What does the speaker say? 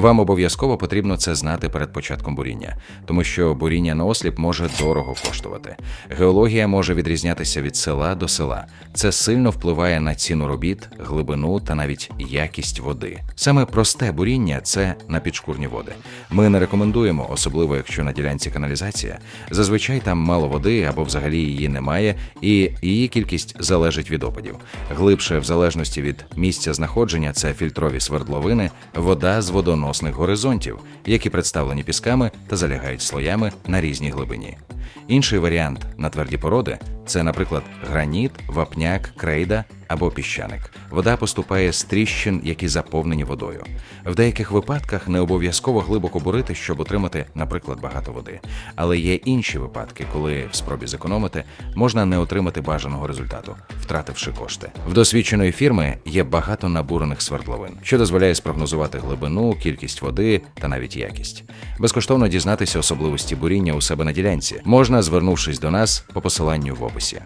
Вам обов'язково потрібно це знати перед початком буріння, тому що буріння на осліп може дорого коштувати. Геологія може відрізнятися від села до села. Це сильно впливає на ціну робіт, глибину та навіть якість води. Саме просте буріння це на підшкурні води. Ми не рекомендуємо, особливо якщо на ділянці каналізація. Зазвичай там мало води або взагалі її немає, і її кількість залежить від опадів. Глибше, в залежності від місця знаходження, це фільтрові свердловини, вода з водоносних горизонтів, які представлені пісками та залягають слоями на різній глибині. Інший варіант на тверді породи це, наприклад, граніт, вапняк, крейда або піщаник. Вода поступає з тріщин, які заповнені водою. В деяких випадках не обов'язково глибоко бурити, щоб отримати, наприклад, багато води. Але є інші випадки, коли в спробі зекономити можна не отримати бажаного результату, втративши кошти. В досвідченої фірми є багато набурених свердловин, що дозволяє спрогнозувати глибину, кількість води та навіть якість. Безкоштовно дізнатися особливості буріння у себе на ділянці можна, звернувшись до нас по посиланню в описі.